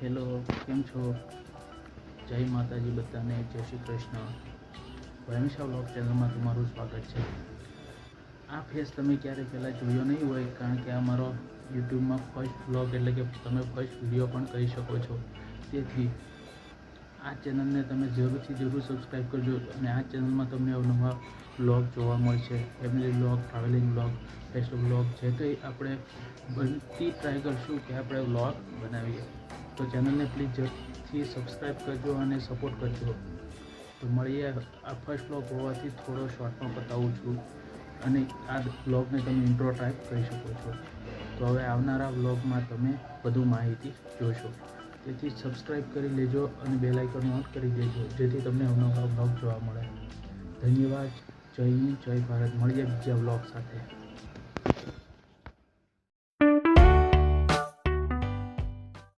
Hello, કેમ છો? જય માતાજી બધાને, જય શ્રી કૃષ્ણ. વૈમિષા બ્લોગ ચેનલમાં તમારું સ્વાગત છે. આ ફેસ તમે ક્યારે પહેલાં જોયો નહીં હોય, કારણ કે આ મારો યુટ્યુબમાં ફર્સ્ટ બ્લોગ એટલે કે તમે ફર્સ્ટ વીડિયો પણ કહી શકો છો. તેથી આ ચેનલને તમે જરૂરથી જરૂર સબસ્ક્રાઈબ કરજો અને આ ચેનલમાં તમને અવનવા બ્લોગ જોવા મળશે. Family blog travelling blog festival blog જે કંઈ આપણે બનતી ટ્રાય કરશું કે આપણે બ્લોગ બનાવીએ. તો ચેનલને પ્લીઝ જરૂરથી સબસ્ક્રાઈબ કરજો અને સપોર્ટ કરજો. તો મળીએ આ ફર્સ્ટ બ્લોગ હોવાથી થોડો શોર્ટમાં બતાવું છું. અને આ બ્લોગને તમે ઇન્ટ્રો ટાઈપ કરી શકો છો. તો હવે આવનારા બ્લોગમાં તમે વધુ માહિતી જોશો. તેથી સબસ્ક્રાઈબ કરી લેજો અને બેલ આઇકન ઓન કરી દેજો, જેથી તમને અવનવા બ્લોગ જોવા મળે. ધન્યવાદ. જય હિન્દ, જય ભારત. મળીએ બીજા બ્લોગ સાથે.